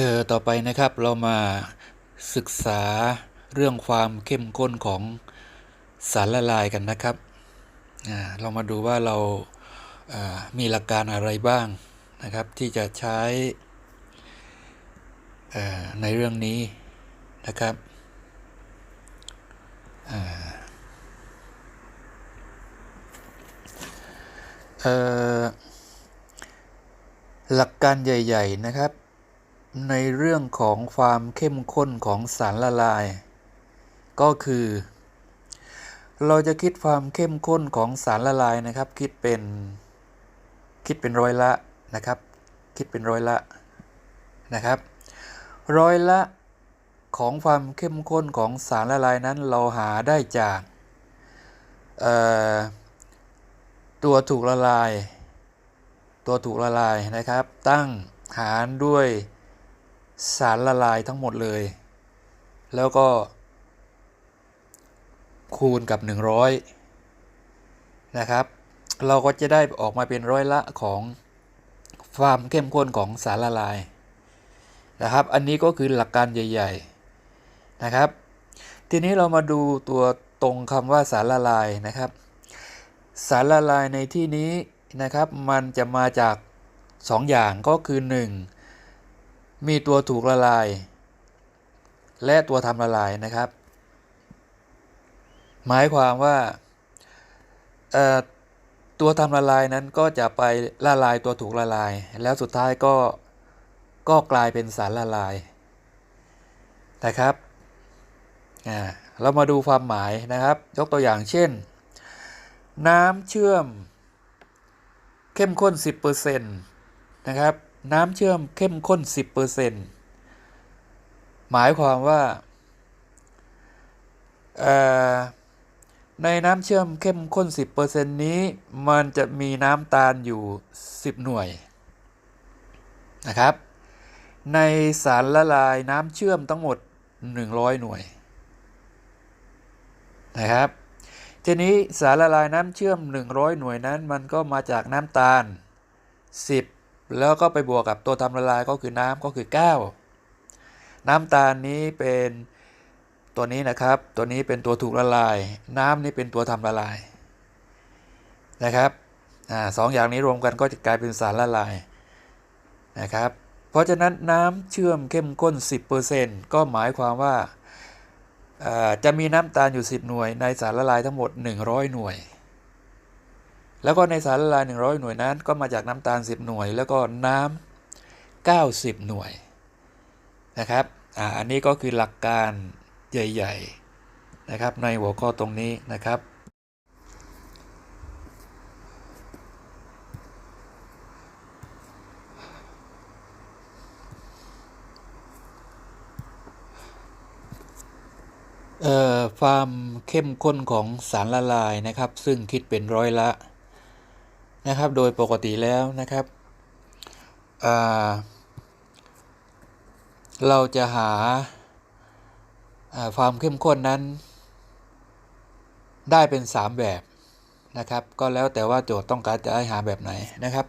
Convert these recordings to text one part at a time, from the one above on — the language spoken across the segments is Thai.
เออต่อไปนะครับเรามาศึกษาเรื่องความเข้มข้นของสารละลายกันนะครับ เรามาดูว่าเราามีหลักการอะไรบ้างนะครับ ที่จะใช้ในเรื่องนี้นะครับหลักการใหญ่ ๆ นะครับ ในเรื่องของความเข้มข้นของสารละลาย ก็คือ เราจะคิดความเข้มข้นของสารละลายนะครับ คิดเป็นคิดเป็นร้อยละนะครับ คิดเป็นร้อยละนะครับ ร้อยละของความเข้มข้นของสารละลายนั้นเราหาได้จากตัวถูกละลาย ตัวถูกละลายนะครับ ตั้งหารด้วย สารละลายทั้งหมดเลย แล้วก็ คูณกับ 100 นะครับ เราก็จะได้ออกมาเป็นร้อยละของความเข้มข้นของสารละลายนะครับ อันนี้ก็คือหลักการใหญ่ ๆนะครับ ทีนี้เรามาดูตัวตรงคำว่าสารละลายนะครับ สารละลายในที่นี้นะครับ มันจะมาจาก 2 อย่างก็คือ 1 มีตัวถูกละลาย และตัวทำละลายนะครับ หมายความว่าตัวทำละลายนั้นก็จะไปละลายตัวถูกละลาย แล้วสุดท้ายก็ก็กลายเป็นสารละลายนะครับเรามาดูความหมายนะครับ ยกตัวอย่างเช่น น้ำเชื่อม เข้มข้น 10%นะครับ น้ำเชื่อมเข้มข้น 10%หมายความว่า ในน้ำเชื่อมเข้มข้น 10%นี้ มันจะมีน้ำตาลอยู่ 10 หน่วย นะครับ ในสารละลายน้ำเชื่อมทั้งหมด 100 หน่วย นะครับทีนี้สารละลายน้ำเชื่อม 100 หน่วยนั้น มันก็มาจากน้ำตาล 10 แล้วก็ไปบวกกับตัวทำละลายก็คือน้ำก็คือ 9 น้ำตาลนี้เป็นตัวนี้นะครับ ตัวนี้เป็นตัวถูกละลาย น้ำนี่เป็นตัวทำละลายนะครับอสองอย่างนี้รวมกันก็จะกลายเป็นสารละลายนะครับ เพราะฉะนั้นน้ำเชื่อมเข้มข้น 10%ก็หมายความว่าจะมีน้ำตาลอยู่ 10 หน่วย ในสารละลายทั้งหมด 100 หน่วย แล้วก็ในสารละลาย 100 หน่วยนั้น ก็มาจากน้ำตาล 10 หน่วย แล้วก็น้ำ90 หน่วยนะครับออันนี้ก็คือหลักการใหญ่ๆนะครับในหัวข้อตรงนี้นะครับความเข้มข้นของสารละลายนะครับ ซึ่งคิดเป็นร้อยละ นะครับ โดยปกติแล้วนะครับ เราจะหาความเข้มข้นนั้น ได้เป็น 3 แบบนะครับ ก็แล้วแต่ว่าโจทย์ต้องการจะให้หาแบบไหนนะครับ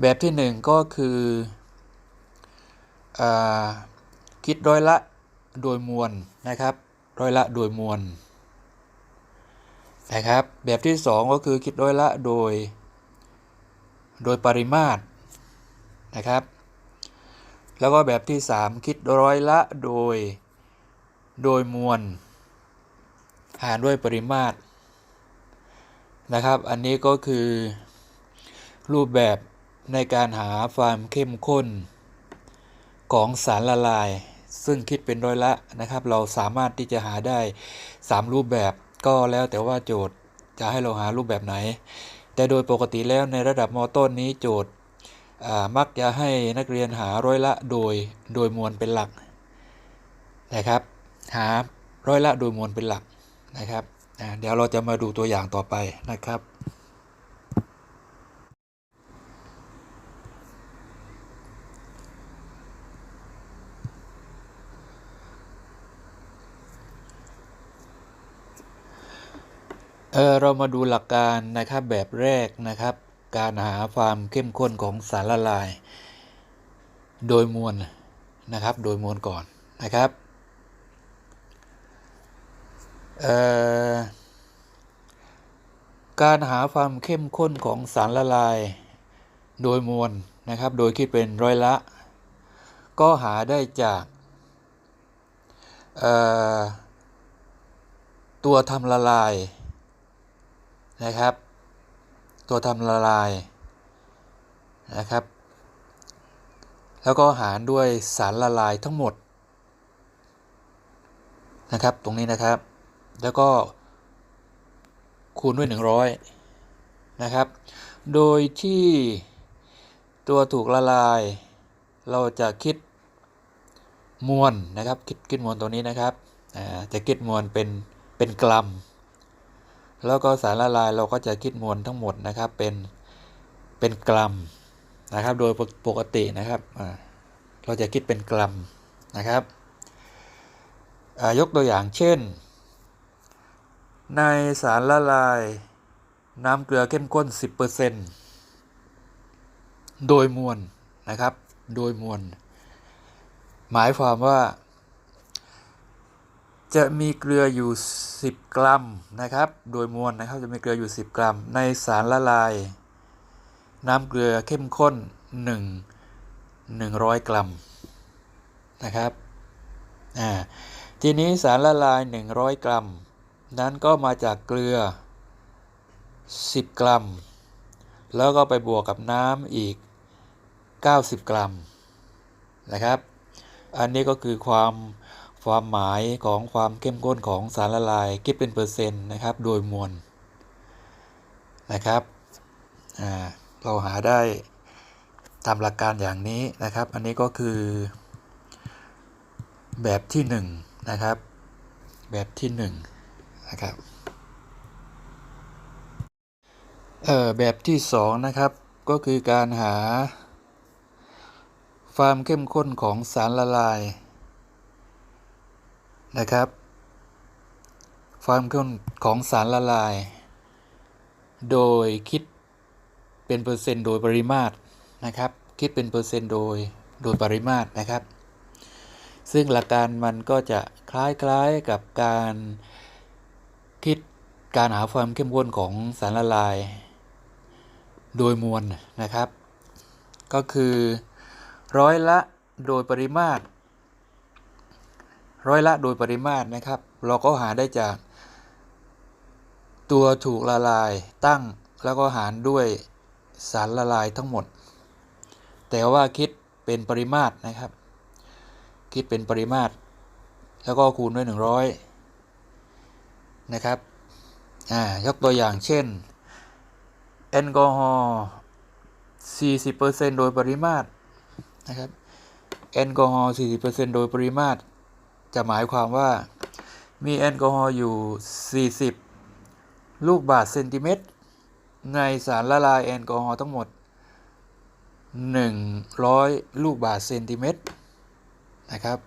แบบที่ 1 ก็คืออคิดร้อยละโดยมวลนะครับร้อยละโดยมวลนะครับ แบบที่ 2 ก็คือคิดร้อยละโดย โดยปริมาตรนะครับ แล้วก็แบบที่ 3 คิดร้อยละโดย โดยมวลหารด้วยปริมาตรนะครับ อันนี้ก็คือรูปแบบในการหาความเข้มข้นของสารละลาย ซึ่งคิดเป็นร้อยละนะครับ เราสามารถที่จะหาได้ 3 รูปแบบก็แล้วแต่ว่าโจทย์จะให้เราหารูปแบบไหน แต่โดยปกติแล้วในระดับมต้นนี้โจทย์มักจะให้นักเรียนหาร้อยละโดยโดยมวลเป็นหลักนะครับ หาร้อยละโดยมวลเป็นหลักนะครับเดี๋ยวเราจะมาดูตัวอย่างต่อไปนะครับ เออเรามาดูหลักการนะครับแบบแรกนะครับ การหาความเข้มข้นของสารละลาย โดยมวลนะครับ โดยมวลก่อนนะครับการหาความเข้มข้นของสารละลาย โดยมวลนะครับ โดยคิดเป็นร้อยละ ก็หาได้จากตัวทำละลาย นะครับ ตัวทำละลายนะครับ แล้วก็หารด้วยสารละลายทั้งหมดนะครับ ตรงนี้นะครับ แล้วก็คูณด้วย 100 นะครับ โดยที่ตัวถูกละลาย เราจะคิดมวลนะครับ คิดคิดมวลตัวนี้นะครับจะคิดมวลเป็นเป็นกรัม แล้วก็สารละลายเราก็จะคิดมวลทั้งหมดนะครับ เป็นเป็นกรัมนะครับ โดยปกตินะครับเราจะคิดเป็นกรัมนะครับยกตัวอย่างเช่น ในสารละลายน้ำเกลือเข้มข้น 10%โดยมวลนะครับ โดยมวล หมายความว่า จะมีเกลืออยู่ 10 กรัมนะครับ โดยมวลนะครับจะมีเกลืออยู่ 10 กรัม ในสารละลาย น้ำเกลือเข้มข้น 1 100 กรัมนะครับอ่าทีนี้สารละลาย 100 กรัม นั้นก็มาจากเกลือ 10 กรัม แล้วก็ไปบวกกับน้ำอีก 90 กรัมนะครับ อันนี้ก็คือความ ความหมายของความเข้มข้นของสารละลายคิดเป็นเปอร์เซ็นต์นะครับโดยมวลนะครับเราหาได้ตามหลักการอย่างนี้นะครับ อันนี้ก็คือ แบบที่1นงนะครับ แบบที่1นงนะครับเอ่อแบบที่2นะครับก็คือการหาความเข้มข้นของสารละลาย นะครับ ความเข้มข้นของสารละลาย โดยคิดเป็นเปอร์เซ็นต์โดยปริมาตรนะครับ คิดเป็นเปอร์เซ็นต์โดยโดยปริมาตรนะครับ ซึ่งหลักการมันก็จะคล้ายๆกับการคิดการหาความเข้มข้นของสารละลาย โดยมวลนะครับ ก็คือร้อยละโดยปริมาตร ร้อยละโดยปริมาตรนะครับ เราก็หาได้จาก ตัวถูกละลายตั้งแล้วก็หารด้วยสารละลายทั้งหมด แต่ว่าคิดเป็นปริมาตรนะครับ คิดเป็นปริมาตร แล้วก็คูณด้วย 100 นะครับอ่ายกตัวอย่างเช่นแอลกอฮอล์40%โดยปริมาตรนะครับแอลกอฮอล์40%โดยปริมาตร จะหมายความว่ามีแอลกอฮอล์อยู่ 40 ลูกบาศก์เซนติเมตร ในสารละลายแอลกอฮอล์ทั้งหมด 100 ลูกบาศก์เซนติเมตรนะครับ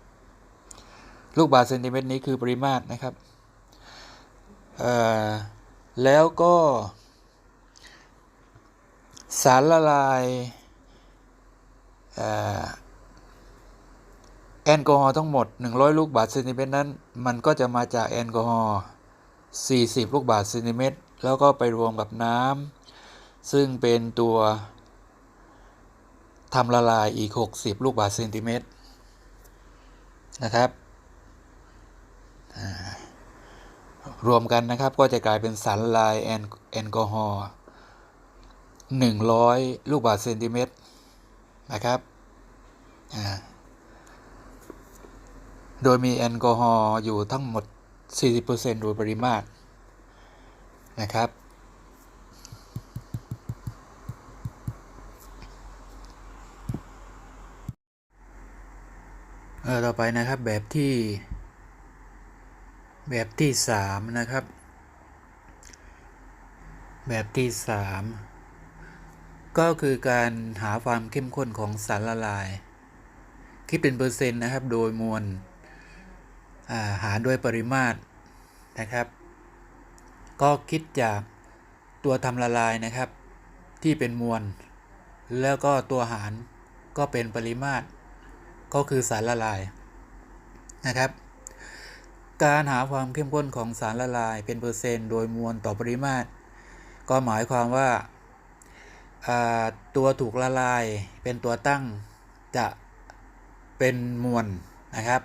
ลูกบาศก์เซนติเมตรนี้คือปริมาตรนะครับแล้วก็ สารละลาย แอลกอฮอล์ทั้งหมด 100 ลูกบาศก์เซนติเมตรนั้น มันก็จะมาจากแอลกอฮอล์ 40 ลูกบาศก์เซนติเมตร แล้วก็ไปรวมกับน้ำ ซึ่งเป็นตัวทำละลายอีก 60 ลูกบาศก์เซนติเมตร นะครับ รวมกันนะครับก็จะกลายเป็นสารละลายแอลกอฮอล์ 100 ลูกบาศก์เซนติเมตร นะครับ โดยมีแอลกอฮอล์อยู่ทั้งหมด 40%โดยปริมาตรนะครับ เออต่อไปนะครับแบบที่ แบบที่ 3 นะครับ แบบที่ 3 ก็คือการหาความเข้มข้นของสารละลาย คิดเป็นเปอร์เซ็นต์นะครับ โดยมวล หารด้วยปริมาตรนะครับ ก็คิดจากตัวทำละลายนะครับ ที่เป็นมวล แล้วก็ตัวหารก็เป็นปริมาตร ก็คือสารละลายนะครับ การหาความเข้มข้นของสารละลายเป็นเปอร์เซ็นต์โดยมวลต่อปริมาตร ก็หมายความว่าอ่าตัวถูกละลายเป็นตัวตั้งจะเป็นมวลนะครับ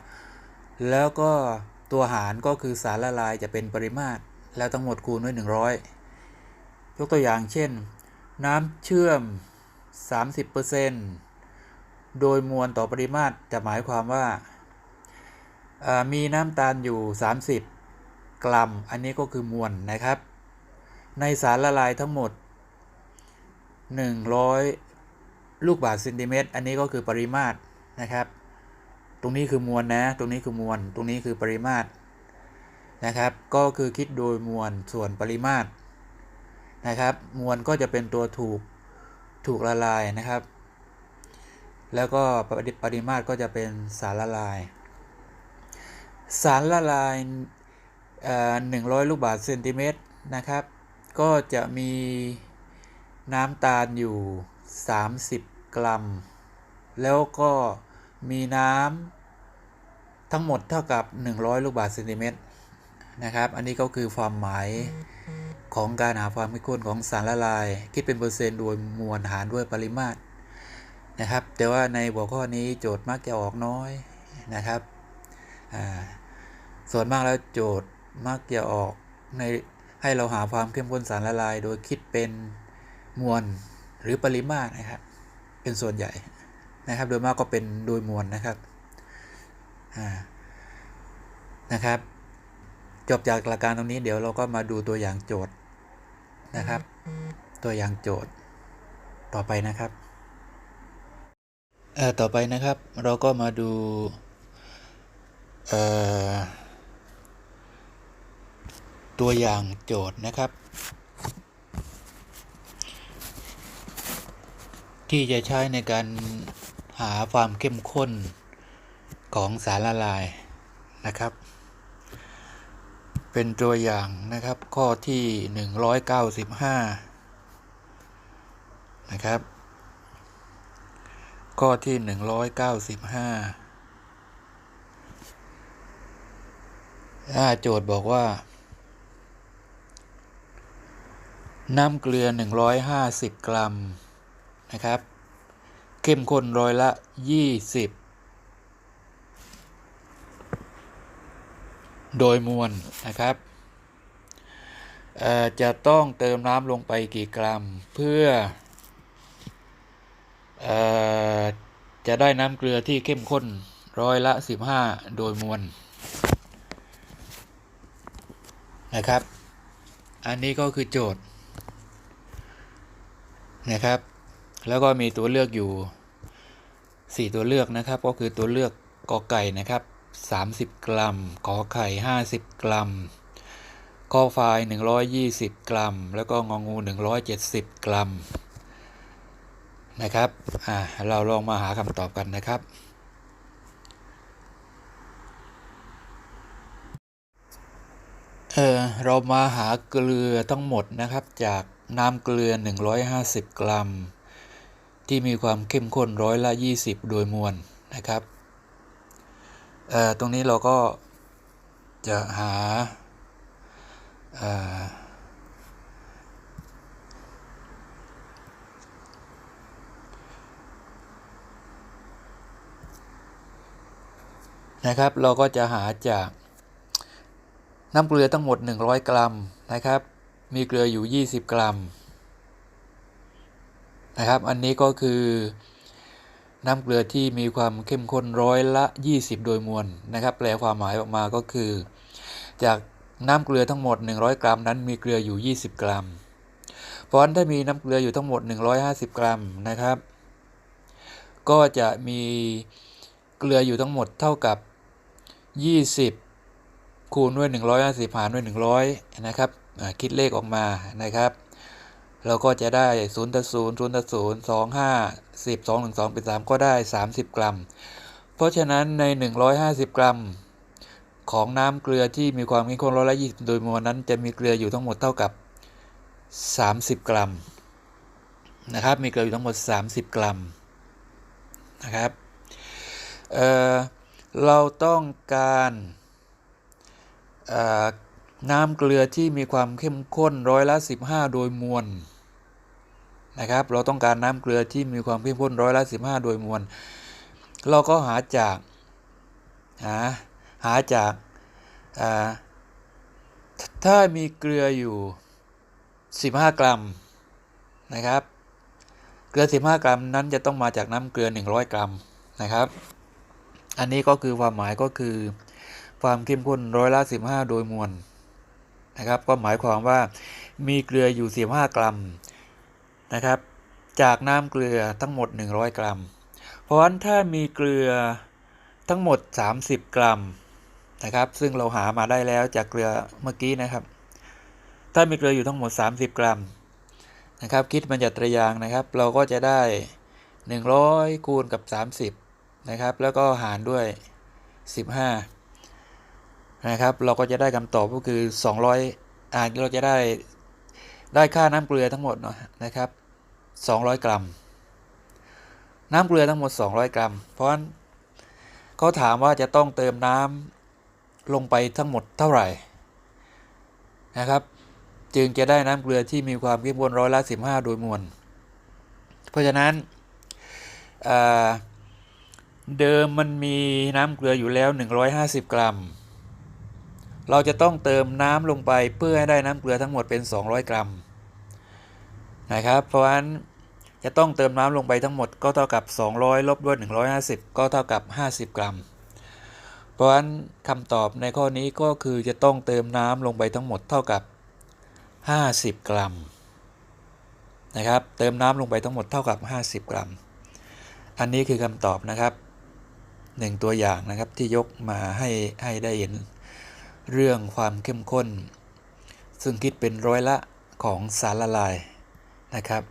แล้วก็ตัวหารก็คือสารละลายจะเป็นปริมาตร แล้วทั้งหมดคูณด้วย 100 ยกตัวอย่างเช่น น้ำเชื่อม 30%โดยมวลต่อปริมาตรจะหมายความว่า มีน้ำตาลอยู่ 30 กรัม อันนี้ก็คือมวลนะครับ ในสารละลายทั้งหมด 100 ลูกบาศก์เซนติเมตร อันนี้ก็คือปริมาตรนะครับ ตรงนี้คือมวลนะ ตรงนี้คือมวล ตรงนี้คือปริมาตรนะครับ ก็คือคิดโดยมวลส่วนปริมาตรนะครับ มวลก็จะเป็นตัวถูกถูกละลายนะครับ แล้วก็ปริปริมาตรก็จะเป็นสารละลาย สารละลายเอ่อ100ลูกบาศก์เซนติเมตรนะครับ ก็จะมีน้ำตาลอยู่ 30 กรัม แล้วก็ มีน้ำทั้งหมดเท่ากับ 100 ลูกบาศก์เซนติเมตรนะครับ อันนี้ก็คือความหมายของการหาความเข้มข้นของสารละลาย คิดเป็นเปอร์เซ็นต์โดยมวลหารด้วยปริมาตรนะครับ แต่ว่าในหัวข้อนี้โจทย์มักจะออกน้อยนะครับ ส่วนมากแล้วโจทย์มักจะออกในให้เราหาความเข้มข้นสารละลาย โดยคิดเป็นมวลหรือปริมาตรนะครับ เป็นส่วนใหญ่ นะครับ โดยมากก็เป็นโดยมวลนะครับนะครับ จบจากหลักการตรงนี้เดี๋ยวเราก็มาดูตัวอย่างโจทย์นะครับ ตัวอย่างโจทย์ต่อไปนะครับเอ่อต่อไปนะครับ เราก็มาดูตัวอย่างโจทย์นะครับ ที่จะใช้ในการ หาความเข้มข้นของสารละลายนะครับ เป็นตัวอย่างนะครับข้อที่ 195 นะครับ ข้อที่ 195อ่าโจทย์บอกว่า น้ำเกลือ 150 กรัมนะครับ เข้มข้นร้อยละ 20 โดยมวลนะครับจะต้องเติมน้ำลงไปกี่กรัม เพื่อเออจะได้น้ำเกลือที่เข้มข้นร้อยละ 15 โดยมวลนะครับ อันนี้ก็คือโจทย์นะครับ แล้วก็มีตัวเลือกอยู่ 4 ตัวเลือกนะครับ ก็คือตัวเลือกกอไก่นะครับ 30 กรัมขอไข่ 50 กรัมข้อควาย120 กรัม แล้วก็งองู 170 กรัมนะครับ อ่า เราลองมาหาคำตอบกันนะครับ เออเรามาหาเกลือทั้งหมดนะครับจากน้ำเกลือ 150 กรัม ที่มีความเข้มข้นร้อยละ 20 โดยมวลนะครับตรงนี้เราก็จะหานะครับ เราก็จะหาจากน้ำเกลือทั้งหมด 100 กรัมนะครับ มีเกลืออยู่ 20 กรัม นะครับ อันนี้ก็คือน้ำเกลือที่มีความเข้มข้นร้อยละ 20 โดยมวลนะครับ แปลความหมายออกมาก็คือ จากน้ำเกลือทั้งหมด 100 กรัมนั้นมีเกลืออยู่ 20 กรัม เพราะฉะนั้นถ้ามีน้ำเกลืออยู่ทั้งหมด 150 กรัมนะครับ ก็จะมีเกลืออยู่ทั้งหมดเท่ากับ 20 คูณด้วย 150 หารด้วย 100 นะครับคิดเลขออกมานะครับ เราก็จะได้0ต่อ0 0ต่อ0 2 5 10 2 1 2เป็น3ก็ได้ 30 กรัม เพราะฉะนั้นใน 150 กรัม ของน้ำเกลือที่มีความเข้มข้นร้อยละ20โดยมวลนั้นจะมีเกลืออยู่ทั้งหมดเท่ากับ 30 กรัมนะครับ มีเกลืออยู่ทั้งหมด 30 กรัมนะครับเเราต้องการน้ำเกลือที่มีความเข้มข้นร้อยละ 15 โดยมวล นะครับ เราต้องการน้ำเกลือที่มีความเข้มข้นร้อยละ15โดยมวล เราก็หาจากหาหาจากาถ้ามีเกลืออยู่ 15 กรัมนะครับ เกลือ 15 กรัมนั้นจะต้องมาจากน้ำเกลือ 100 กรัมนะครับ อันนี้ก็คือความหมายก็คือความเข้มข้นร้อยละ 15 โดยมวลนะครับ ก็หมายความว่ามีเกลืออยู่ 15 กรัม นะครับ จากน้ำเกลือทั้งหมด 100 กรัม เพราะฉะนั้นถ้ามีเกลือทั้งหมด 30 กรัมนะครับ ซึ่งเราหามาได้แล้วจากเกลือเมื่อกี้นะครับ ถ้ามีเกลืออยู่ทั้งหมด 30 กรัมนะครับ คิดมันจากตรยางนะครับ เราก็จะได้ 100 คูณกับ 30 นะครับ แล้วก็หารด้วย 15 นะครับ เราก็จะได้คำตอบก็คือ 200อ่าเราจะได้ได้ค่าน้ำเกลือทั้งหมดเนาะนะครับ 200 กรัม น้ำเกลือทั้งหมด 200 กรัม เพราะฉะนั้นเขาถามว่าจะต้องเติมน้ำลงไปทั้งหมดเท่าไหร่นะครับ จึงจะได้น้ำเกลือที่มีความเข้มข้นร้อยละ 15 โดยมวล เพราะฉะนั้นเดิมมันมีน้ำเกลืออยู่แล้ว 150 กรัม เราจะต้องเติมน้ำลงไปเพื่อให้ได้น้ำเกลือทั้งหมดเป็น 200 กรัมนะครับ เพราะฉะนั้น จะต้องเติมน้ำลงไปทั้งหมดก็เท่ากับ 200 ลบด้วย 150 ก็เท่ากับ 50 กรัม เพราะฉะนั้นคำตอบในข้อนี้ก็คือจะต้องเติมน้ำลงไปทั้งหมดเท่ากับ 50 กรัมนะครับ เติมน้ำลงไปทั้งหมดเท่ากับ 50 กรัม อันนี้คือคำตอบนะครับหนึ่งตัวอย่างนะครับที่ยกมาให้ให้ได้เห็นเรื่องความเข้มข้น ซึ่งคิดเป็นร้อยละของสารละลายนะครับ